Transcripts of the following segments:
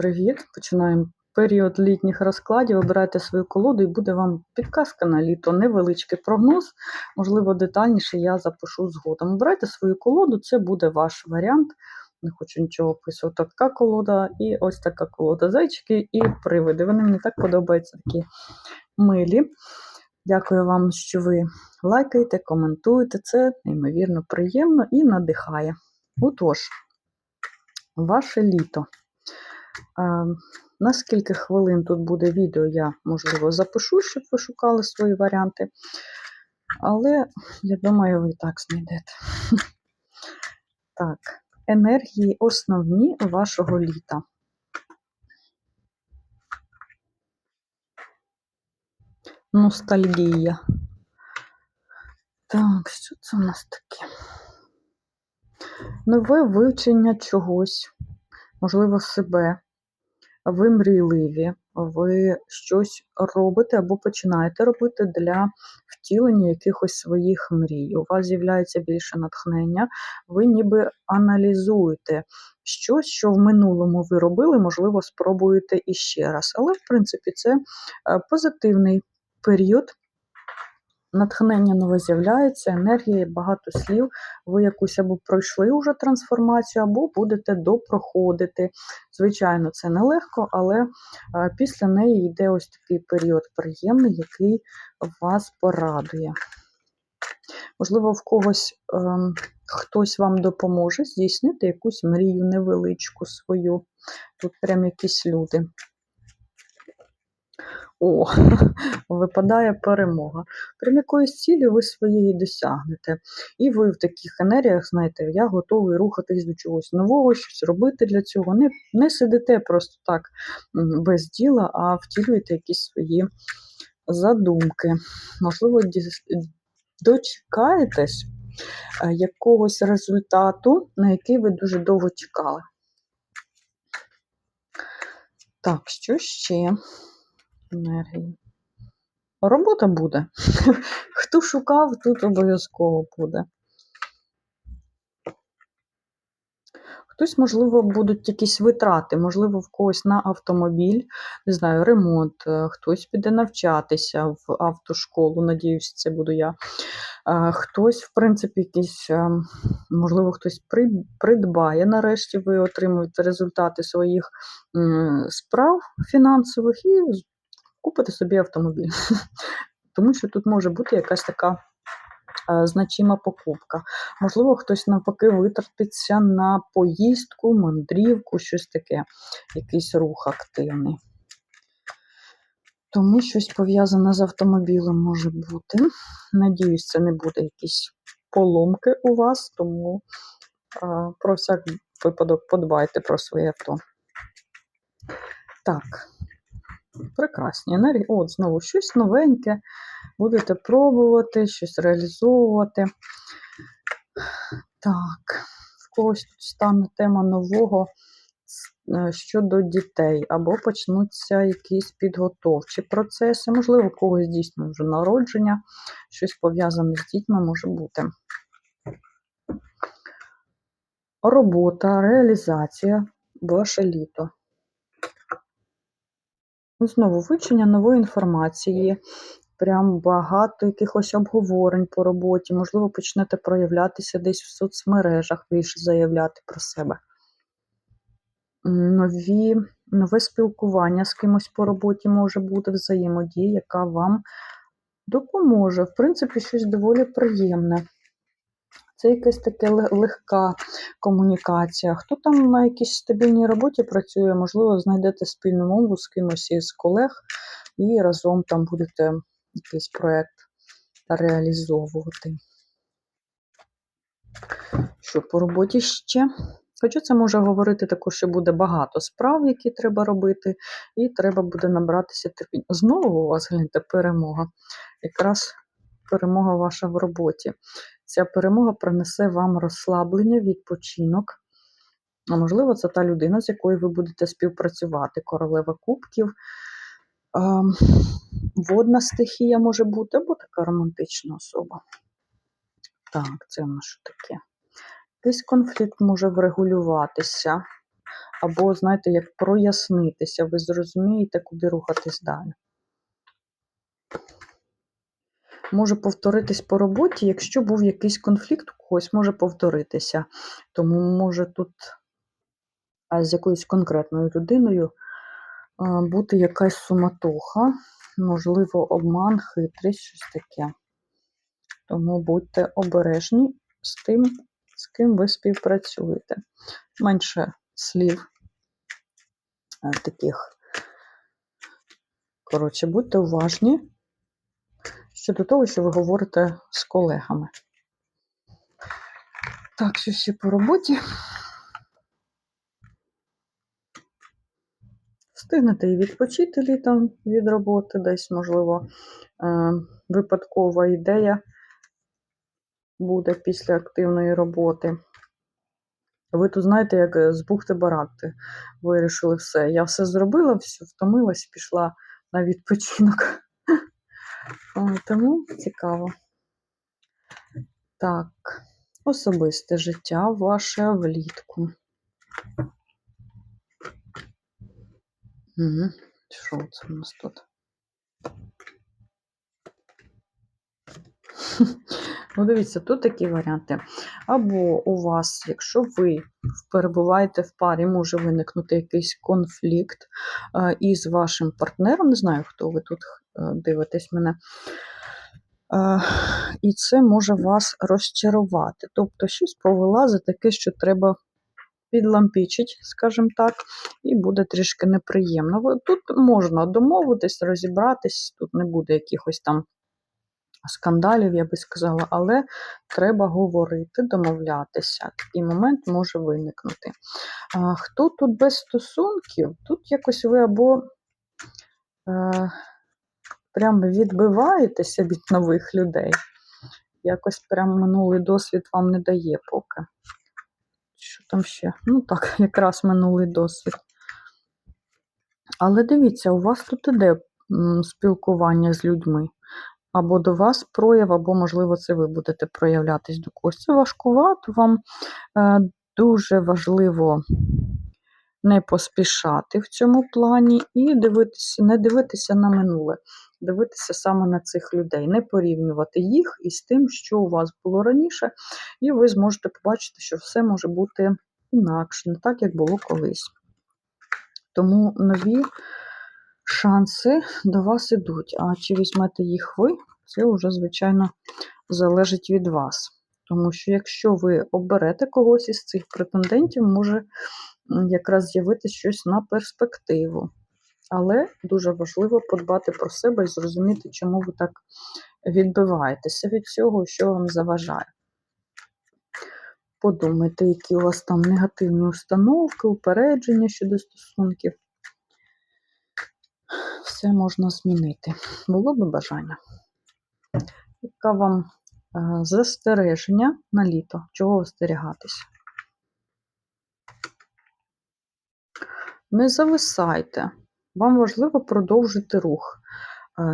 Привіт! Починаємо період літніх розкладів. Обирайте свою колоду і буде вам підказка на літо, невеличкий прогноз. Можливо, детальніше я запишу згодом. Обирайте свою колоду, це буде ваш варіант. Не хочу нічого описувати. Така колода і ось така колода. Зайчики і привиди. Вони мені так подобаються такі милі. Дякую вам, що ви лайкаєте, коментуєте. Це неймовірно приємно і надихає. Отож, ваше літо. На скільки хвилин тут буде відео, я, можливо, запишу, щоб ви шукали свої варіанти. Але, я думаю, ви і так знайдете. Так, енергії основні вашого літа. Ностальгія. Так, що це у нас таке? Нове вивчення чогось, можливо, себе. Ви мрійливі, ви щось робите або починаєте робити для втілення якихось своїх мрій. У вас з'являється більше натхнення, ви ніби аналізуєте щось, що в минулому ви робили, можливо, спробуєте іще раз. Але, в принципі, це е, позитивний період. Натхнення нове з'являється, енергія, багато слів. Ви якусь або пройшли вже трансформацію, або будете допроходити. Звичайно, це нелегко, але е, після неї йде ось такий період приємний, який вас порадує. Можливо, в когось ем, хтось вам допоможе здійснити якусь мрію невеличку свою. Тут прям якісь люди. О, випадає перемога. Прям якоїсь цілі ви своєї досягнете. І ви в таких енергіях, знаєте, я готовий рухатись до чогось нового, щось робити для цього. Не, не сидите просто так без діла, а втілюєте якісь свої задумки. Можливо, дочекаєтесь е, якогось результату, на який ви дуже довго чекали. Так, що ще? Енергії. Робота буде. Хто шукав, тут обов'язково буде. Хтось, можливо, будуть якісь витрати, можливо, в когось на автомобіль, не знаю, ремонт, е, хтось піде навчатися в автошколу, надіюсь, це буду я. Е, хтось, в принципі, якийсь, е, можливо, хтось придбає. Нарешті ви отримуєте результати своїх справ фінансових і купите собі автомобіль. Тому що тут може бути якась така е, значима покупка. Можливо, хтось навпаки витратиться на поїздку, мандрівку, щось таке, якийсь рух активний. Тому щось пов'язане з автомобілем може бути. Надіюсь, це не буде якісь поломки у вас, тому а, е, про всяк випадок подбайте про своє авто. Так, Прекрасні енергії. От, знову щось новеньке. Будете пробувати, щось реалізовувати. Так, в когось тут стане тема нового е, щодо дітей, або почнуться якісь підготовчі процеси. Можливо, у когось дійсно вже народження, щось пов'язане з дітьми може бути. Робота, реалізація, ваше літо. Знову вивчення нової інформації, прям багато якихось обговорень по роботі, можливо, почнете проявлятися десь в соцмережах, більше заявляти про себе. Нові, Нове спілкування з кимось по роботі може бути взаємодія, яка вам допоможе. В принципі, щось доволі приємне. Це якась така легка комунікація. Хто там на якійсь стабільній роботі працює, можливо, знайдете спільну мову з кимось із колег і разом там будете якийсь проєкт реалізовувати. Що по роботі ще? Хоча це може говорити також, що буде багато справ, які треба робити, і треба буде набратися терпіння. Знову у вас гляньте, перемога. Якраз перемога ваша в роботі. Ця перемога принесе вам розслаблення, відпочинок. А можливо, це та людина, з якою ви будете співпрацювати. Королева кубків, водна стихія може бути, або така романтична особа. Так, це в нас що таке? Якийсь конфлікт може врегулюватися. або, знаєте, як прояснитися, ви зрозумієте, куди рухатись далі. Може повторитись по роботі, якщо був якийсь конфлікт, у когось може повторитися. Тому може тут з якоюсь конкретною людиною бути якась суматоха, можливо, обман, хитрість, щось таке. Тому будьте обережні з тим, з ким ви співпрацюєте. Менше слів таких. Коротше, будьте уважні щодо того, що ви говорите з колегами. Так, що ще по роботі. Встигнете і відпочити літом від роботи, десь, можливо, е, випадкова ідея буде після активної роботи. Ви тут, знаєте, як е, з бухти-барахти вирішили все. Я все зробила, все, втомилась, пішла на відпочинок. Тому цікаво. Так, особисте життя ваше влітку. Угу. Що це у нас тут? Ну, дивіться, тут такі варіанти. Або у вас, якщо ви перебуваєте в парі, може виникнути якийсь конфлікт е, із вашим партнером. Не знаю, хто ви тут е, дивитесь мене. Е, і це може вас розчарувати. Тобто, щось повилазить таке, що треба підлампічить, скажімо так, і буде трішки неприємно. Тут можна домовитись, розібратись, тут не буде якихось там скандалів, я би сказала, але треба говорити, домовлятися. Такий момент може виникнути. Хто тут без стосунків? Тут якось ви або е, прям відбиваєтеся від нових людей. Якось прям минулий досвід вам не дає поки. Що там ще? Ну так, якраз минулий досвід. Але дивіться, у вас тут іде спілкування з людьми. Або до вас прояв, або, можливо, це ви будете проявлятись до когось. Це важкувато, вам е, дуже важливо не поспішати в цьому плані і дивитися, не дивитися на минуле, дивитися саме на цих людей, не порівнювати їх із тим, що у вас було раніше, і ви зможете побачити, що все може бути інакше, не так, як було колись. Тому нові шанси до вас ідуть. А чи візьмете їх ви, це вже, звичайно, залежить від вас. Тому що якщо ви оберете когось із цих претендентів, може якраз з'явитися щось на перспективу. Але дуже важливо подбати про себе і зрозуміти, чому ви так відбиваєтеся від цього, що вам заважає. Подумайте, які у вас там негативні установки, упередження щодо стосунків. Все можна змінити. Було би бажання. Яка вам е, застереження на літо? Чого остерігатися? Не зависайте. Вам важливо продовжити рух,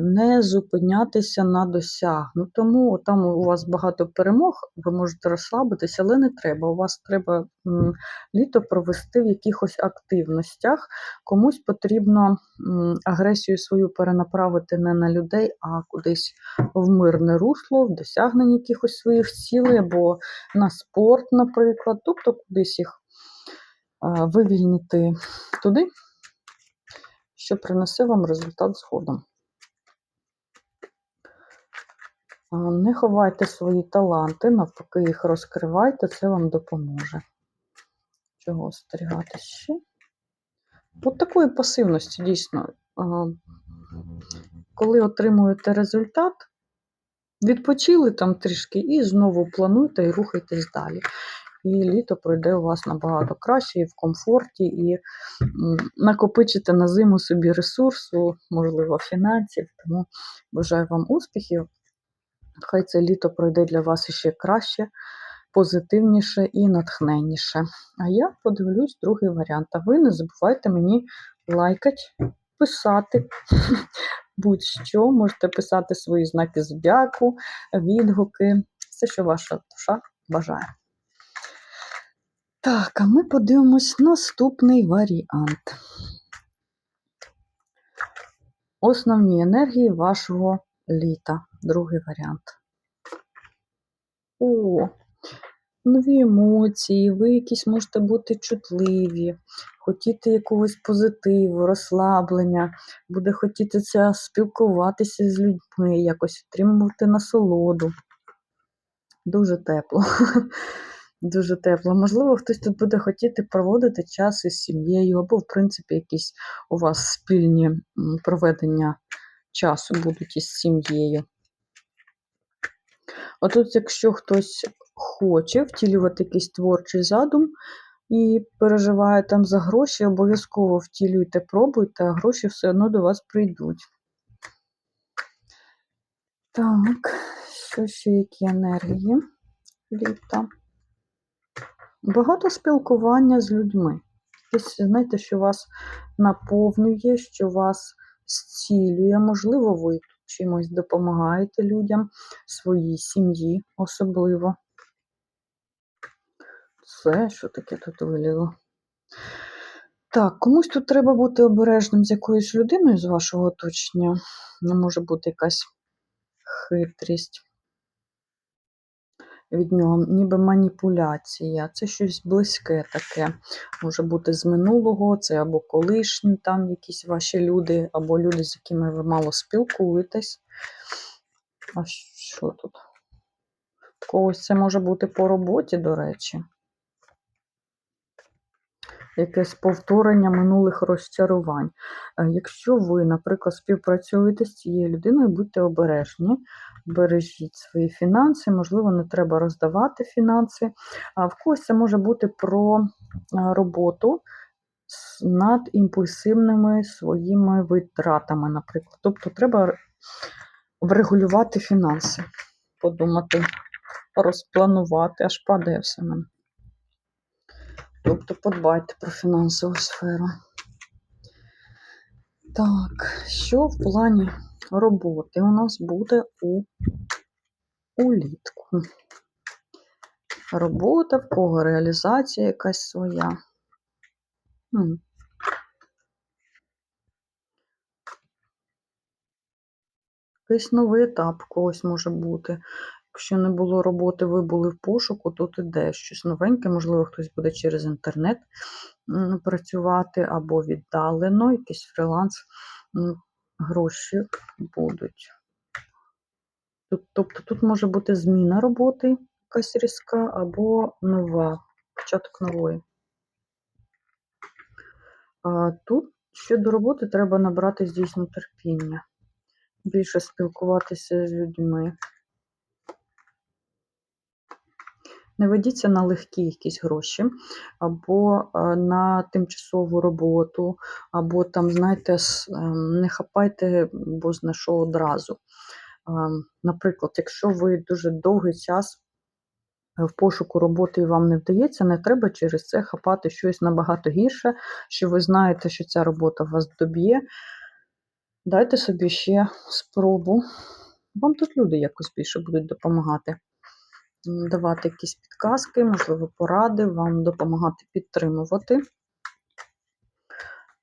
не зупинятися на досягнутому. Там у вас багато перемог, ви можете розслабитися, але не треба. У вас треба літо провести в якихось активностях. Комусь потрібно агресію свою перенаправити не на людей, а кудись в мирне русло, в досягнення якихось своїх цілей, або на спорт, наприклад, тобто кудись їх вивільнити туди, що принесе вам результат згодом. А, Не ховайте свої таланти, навпаки, їх розкривайте, це вам допоможе. Чого остерігати ще? От такої пасивності, дійсно. Коли отримуєте результат, відпочили там трішки і знову плануйте і рухайтесь далі. І літо пройде у вас набагато краще і в комфорті, і накопичите на зиму собі ресурсу, можливо, фінансів. Тому бажаю вам успіхів. Хай це літо пройде для вас іще краще, позитивніше і натхненніше. А я подивлюсь другий варіант. А ви не забувайте мені лайкати, писати. Будь-що, можете писати свої знаки зодіаку, відгуки, все, що ваша душа бажає. Так, а ми подивимось наступний варіант. Основні енергії вашого літа. Другий варіант. О, нові емоції, ви якісь можете бути чутливі, хотіти якогось позитиву, розслаблення, буде хотітися спілкуватися з людьми, якось отримувати насолоду. Дуже тепло. Дуже тепло. Можливо, хтось тут буде хотіти проводити час із сім'єю, або, в принципі, якісь у вас спільні проведення часу будуть із сім'єю. Отут, якщо хтось хоче втілювати якийсь творчий задум і переживає там за гроші, обов'язково втілюйте, пробуйте, а гроші все одно до вас прийдуть. Так, що ще які енергії літа? Багато спілкування з людьми. Знаєте, що вас наповнює, що вас зцілює. Можливо, ви чимось допомагаєте людям, своїй сім'ї особливо. Це що таке тут виліло? Так, комусь тут треба бути обережним з якоюсь людиною з вашого оточення. Не може бути якась хитрість від нього, ніби маніпуляція. Це щось близьке таке. Може бути з минулого, це або колишні там якісь ваші люди, або люди, з якими ви мало спілкуєтесь. А що тут? Когось це може бути по роботі, до речі. Якесь повторення минулих розчарувань. Е, Якщо ви, наприклад, співпрацюєте з цією людиною, будьте обережні, бережіть свої фінанси, можливо, не треба роздавати фінанси. В когось це може бути про е, роботу над імпульсивними своїми витратами, наприклад. Тобто треба врегулювати фінанси, подумати, розпланувати, аж падає все мене. Тобто подбайте про фінансову сферу. Так, що в плані роботи у нас буде у улітку? Робота, в кого реалізація якась своя. Якийсь новий етап когось може бути. Якщо не було роботи, ви були в пошуку, тут іде щось новеньке, можливо, хтось буде через інтернет працювати або віддалено, якийсь фріланс, гроші будуть. Тобто тут може бути зміна роботи, якась різка, або нова, початок нової. Тут щодо роботи треба набрати дійсно терпіння, більше спілкуватися з людьми. Не ведіться на легкі якісь гроші, або е, на тимчасову роботу, або там, знаєте, ем, не хапайте бозна що одразу. Ем, Наприклад, якщо ви дуже довгий час е, в пошуку роботи і вам не вдається, не треба через це хапати щось набагато гірше, що ви знаєте, що ця робота вас доб'є. Дайте собі ще спробу. Вам тут люди якось більше будуть допомагати давати якісь підказки, можливо, поради, вам допомагати підтримувати.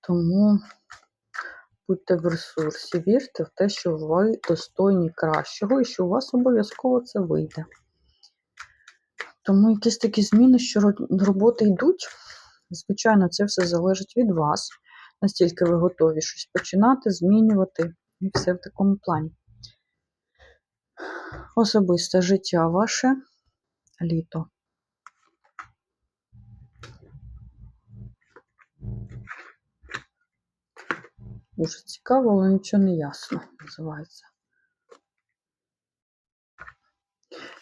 Тому будьте в ресурсі, вірте в те, що ви достойні кращого і що у вас обов'язково це вийде. Тому якісь такі зміни, що роботи йдуть, звичайно, це все залежить від вас. Настільки ви готові щось починати, змінювати і все в такому плані. Особисте життя ваше літо. Дуже цікаво, але нічого не ясно називається.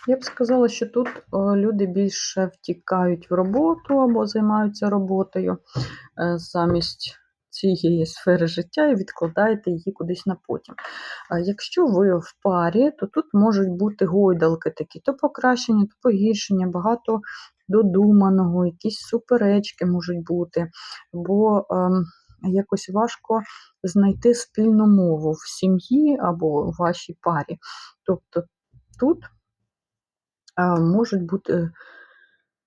Я б сказала, що тут е, люди більше втікають в роботу або займаються роботою е, замість цієї сфери життя і відкладаєте її кудись на потім. Якщо ви в парі, то тут можуть бути гойдалки такі, то покращення, то погіршення, багато додуманого, якісь суперечки можуть бути, бо ем, якось важко знайти спільну мову в сім'ї або в вашій парі. Тобто тут а, можуть бути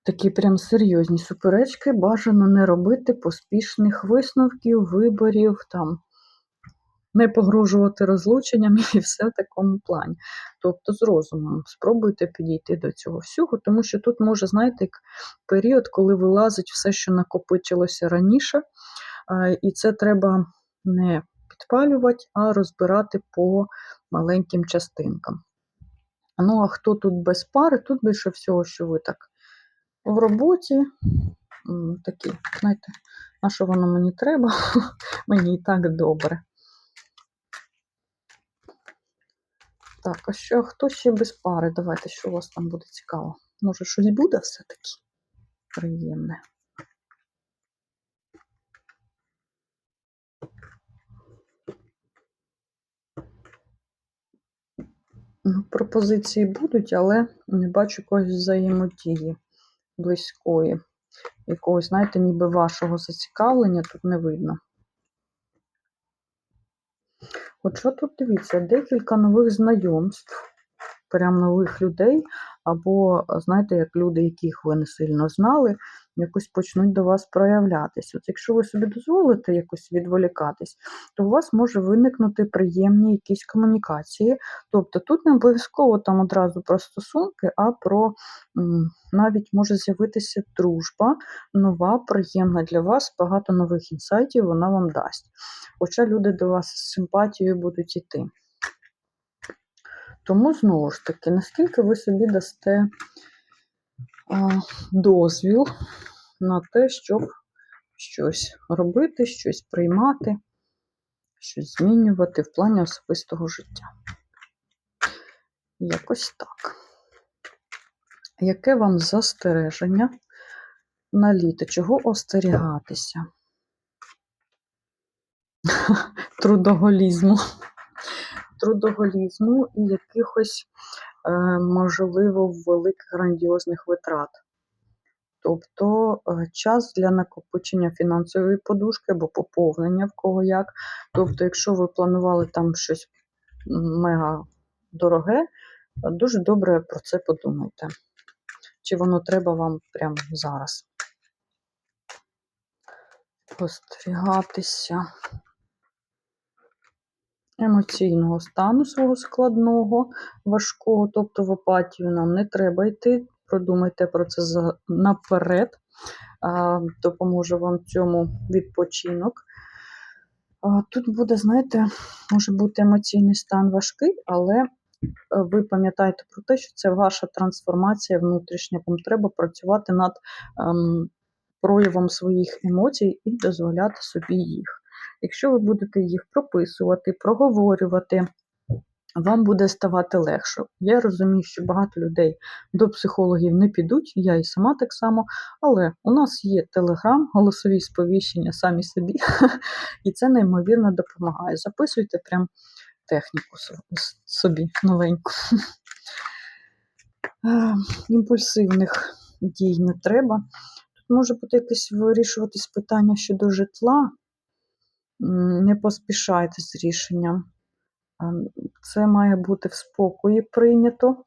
Такі прям серйозні суперечки. Бажано не робити поспішних висновків, виборів, там, не погрожувати розлученням і все в такому плані. Тобто з розумом спробуйте підійти до цього всього, тому що тут може, знаєте, період, коли вилазить все, що накопичилося раніше, і це треба не підпалювати, а розбирати по маленьким частинкам. Ну, а хто тут без пари? Тут більше всього, що ви так в роботі, такі, знаєте, а що воно мені треба? мені і так добре. Так, а що, хто ще без пари? Давайте, що у вас там буде цікаво. Може, щось буде все-таки приємне. Пропозиції будуть, але не бачу якоїсь взаємодії близької. Якогось, знаєте, ніби вашого зацікавлення тут не видно. От що тут дивіться, декілька нових знайомств, прям нових людей, або, знаєте, як люди, яких ви не сильно знали, якось почнуть до вас проявлятися. От якщо ви собі дозволите якось відволікатись, то у вас може виникнути приємні якісь комунікації. Тобто тут не обов'язково там одразу про стосунки, а про навіть може з'явитися дружба, нова, приємна для вас, багато нових інсайтів вона вам дасть. Хоча люди до вас з симпатією будуть йти. Тому, знову ж таки, наскільки ви собі дасте дозвіл на те, щоб щось робити, щось приймати, щось змінювати в плані особистого життя. Якось так. Яке вам застереження на літо? Чого остерігатися? Трудоголізму. Трудоголізму і якихось, е, можливо, великих грандіозних витрат. Тобто е, час для накопичення фінансової подушки або поповнення в кого як. Тобто, якщо ви планували там щось мега дороге, дуже добре про це подумайте. Чи воно треба вам прямо зараз? Постерігатися емоційного стану свого складного, важкого, тобто в апатію нам не треба йти. Продумайте про це наперед. Допоможе вам цьому відпочинок. Тут буде, знаєте, може бути емоційний стан важкий, але е, ви пам'ятаєте про те, що це ваша трансформація внутрішня. Вам треба працювати над ем, проявом своїх емоцій і дозволяти собі їх. Якщо ви будете їх прописувати, проговорювати, вам буде ставати легше. Я розумію, що багато людей до психологів не підуть, я і сама так само, але у нас є телеграм, голосові сповіщення самі собі, і це неймовірно допомагає. Записуйте прям техніку собі новеньку. Е, Імпульсивних дій не треба. Тут може бути якесь вирішуватись питання щодо житла. Не поспішайте з рішенням. Це має бути в спокої прийнято.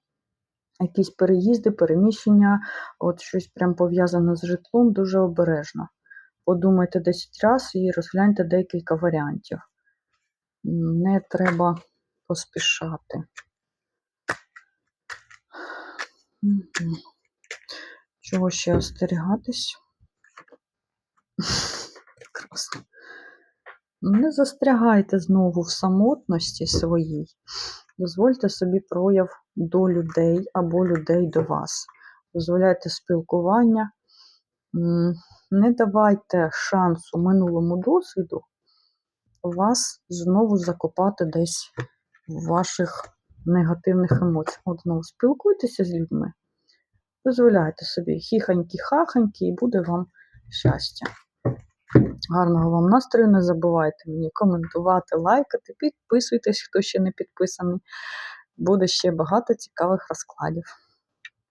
Якісь переїзди, переміщення, от щось прям пов'язане з житлом, дуже обережно. Подумайте 10 разів і розгляньте декілька варіантів. Не треба поспішати. Чого ще остерігатись? Прекрасно. Не застрягайте знову в самотності своїй. Дозвольте собі прояв до людей або людей до вас. Дозволяйте спілкування. Не давайте шансу минулому досвіду вас знову закопати десь в ваших негативних емоціях. От знову спілкуйтеся з людьми, дозволяйте собі хіханькі-хаханькі, і буде вам щастя. Гарного вам настрою, не забувайте мені коментувати, лайкати, підписуйтесь, хто ще не підписаний. Буде ще багато цікавих розкладів.